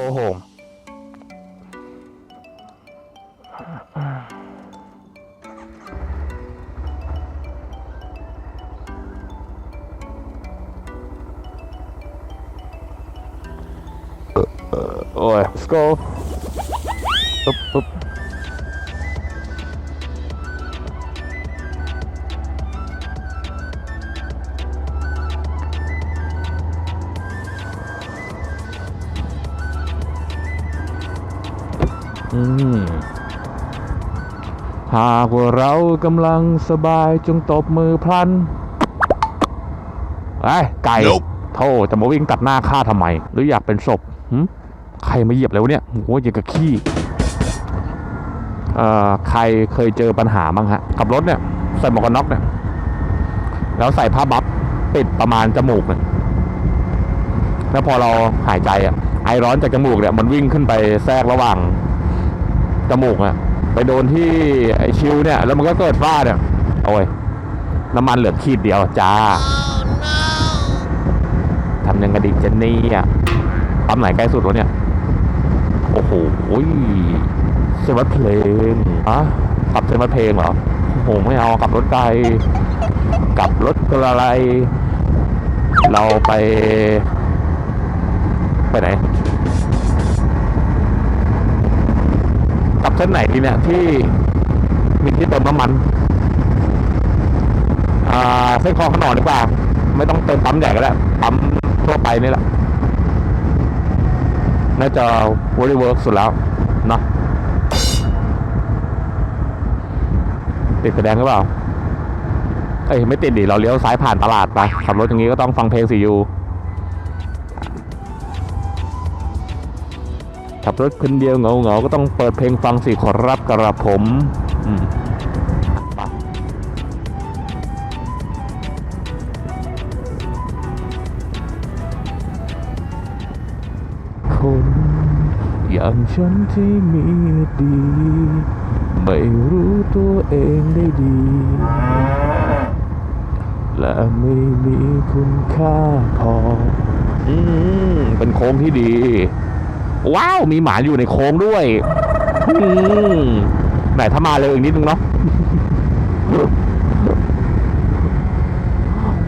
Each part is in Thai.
go home โอ้ย let's go ปุ๊บ ปุ๊บอืมหากว่าเรากำลังสบายจงตบมือพลันไอ้ยไก่ Nope โธ่จะมาวิ่งตัดหน้าข้าทำไม หรืออยากเป็นศพหึใครมาเหยียบแล้วเนี่ยโอ้ยอย่างกับขี้เอ่อใครเคยเจอปัญหาบ้างฮะขับรถเนี่ยใส่หมวกกันน็อกเนี่ย แล้วใส่ผ้าบัฟปิดประมาณจมูกเนี่ยแล้วพอเราหายใจอะไอร้อนจากจมูกเนี่ย มันวิ่งขึ้นไปแทรกระหว่าง จมูกอะไปโดนที่ไอชิวเนี่ย แล้วมันก็เกิดฝ้าเนี่ย โอ้ย น้ำมันเหลือขีดเดียวจ้า ทำยังไงดีเจนนี่อะปั๊มไหนใกล้สุดวะเนี่ย โอ้โหเซนวัดเพลงอะขับเซนวัดเพลงเหรอ โอ้โห ไม่เอาขับรถไกลกับรถกระไร เราไป ไปไหน กลับเส้นไหนดีเนี่ยที่มีที่เติมน้ำมันเส้นคลองขนอนดีกว่า ไม่ต้องเติมปั๊มใหญ่ก็ได้ปั๊มทั่วไปนี่แหละน่าจะ very work สุดแล้วเนาะติดแสดงหรือเปล่า เอ้ยไม่ติดดิเราเลี้ยวซ้ายผ่านตลาดไปขับรถอย่างนี้ก็ต้องฟังเพลงสียู ขับรถคนเดียวเหงาเหงาๆก็ต้องเปิดเพลงฟังสิขอรับกระผมอืมคนอย่างฉันที่มีดี ไม่รู้ตัวเองได้ดี และไม่มีคุณค่าพอ อืม เป็นโค้งที่ดี ว้าว มีหมาอยู่ในโค้งด้วยอืมไหนถ้ามาเร็วอีกนิดนึงเนาะ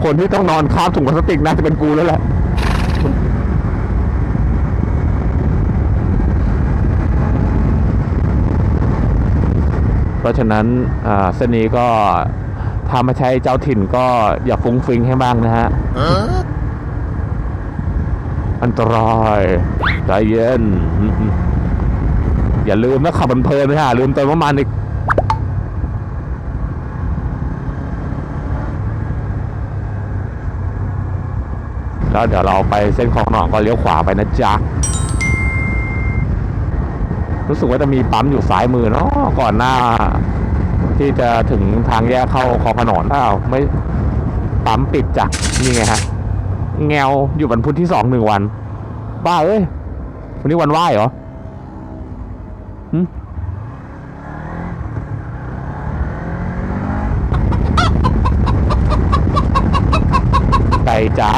คนที่ต้องนอนข้ามถุงพลาสติกน่าจะเป็นกูแล้วแหละเพราะฉะนั้นอ่าเส้นนี้ก็ถ้าไม่ใช่เจ้าถิ่นก็อย่าฟุ้งฟิงให้บ้างนะฮะ อันตรายใจเย็น อย่าลืมนะขับเพลินๆนะฮะลืมเติมน้ำมันอีกแล้วเดี๋ยวเราไปเส้นคลองหนองก็เลี้ยวขวาไปนะจ๊ะ รู้สึกว่าจะมีปั๊มอยู่ซ้ายมือเนาะก่อนหน้า ที่จะถึงทางแยกเข้าคลองขนอนเปล่าไม่ปั๊มปิดจ้ะนี่ไงฮะ แงวอยู่วันพุธที่สองหนึ่งวัน บ้าเอ้ย วันนี้วันไหวเหรอไก่จ๋า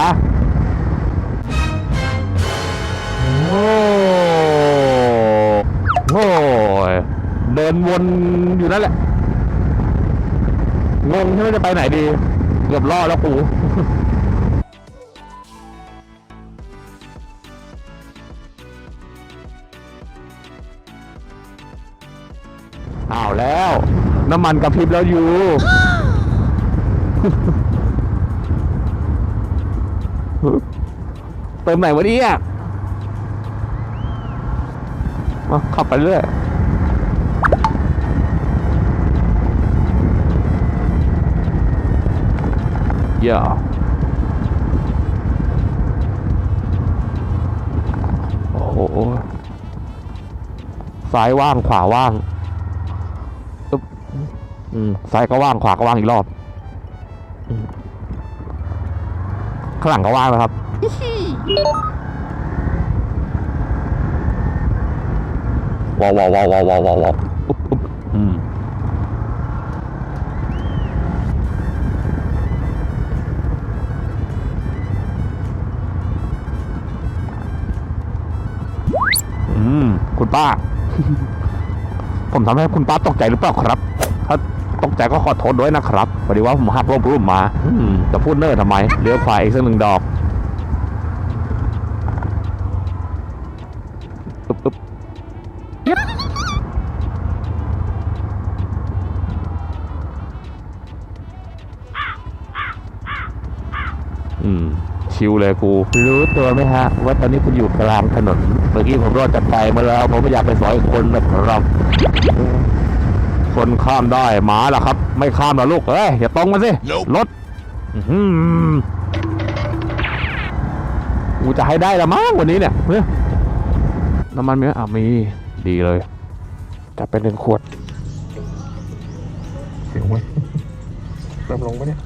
โอ้โหเดินวนอยู่นั่นแหละ งงใช่ไหมจะไปไหนดี เกือบล่อแล้วกู น้ำมันกระพริบแล้วอยู่เติมไหนวะเนี่ยมาขับไปเรื่อยอย่าโอ้โหซ้ายว่างขวาว่าง อืมซ้ายก็ว่างขวาก็ว่างอีกรอบอืมข้างหลังก็ว่างแล้วครับว้าวว้าวว้าวว้าวว้าวว้าวว้าวอุ๊บอุ๊บอืม คุณป้า ผมทำให้คุณป้าตกใจหรือเปล่าครับถ้า ตกใจก็ขอโทษด้วยนะครับพอดีว่าผมหักร่มรุ่มมาอืมจะพูดเนิ่นทำไมเลี้ยวขวาอีกสักหนึ่งดอกอึ๊บอึ๊บเย็บอืมชิวเลยกู รู้ตัวไหมฮะ ว่าตอนนี้คุณอยู่กลางถนน เมื่อกี้ผมรอดจากไฟมาแล้ว ผมไม่อยากไปสอยคนนะครับ คนข้ามได้หมาล่ะครับ ไม่ข้ามหรอลูกเอ้ยอย่าตรงมาสิ Nope รถอื้อหือกูจะให้ได้ละมั้งวันนี้เนี่ยเฮ้ยน้ำมันมีไหมอะมีดีเลยจัดเป็นหนึ่งขวดเสียงไว้ยเริ่มลงปะเนี่ย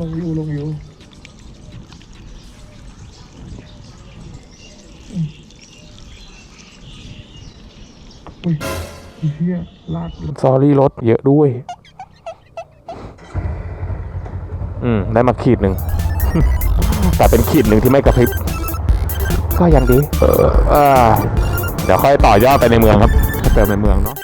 ลงอยู่ลงอยู่ อุ้ยไอ้เฮียลากลงซอรี่รถเยอะด้วย อืม ได้มาขีดหนึ่ง แต่เป็นขีดหนึ่งที่ไม่กระพริบ ก็ยังดี เออเออเดี๋ยวค่อยต่อยอดไปในเมืองครับเติมในเมืองเนาะ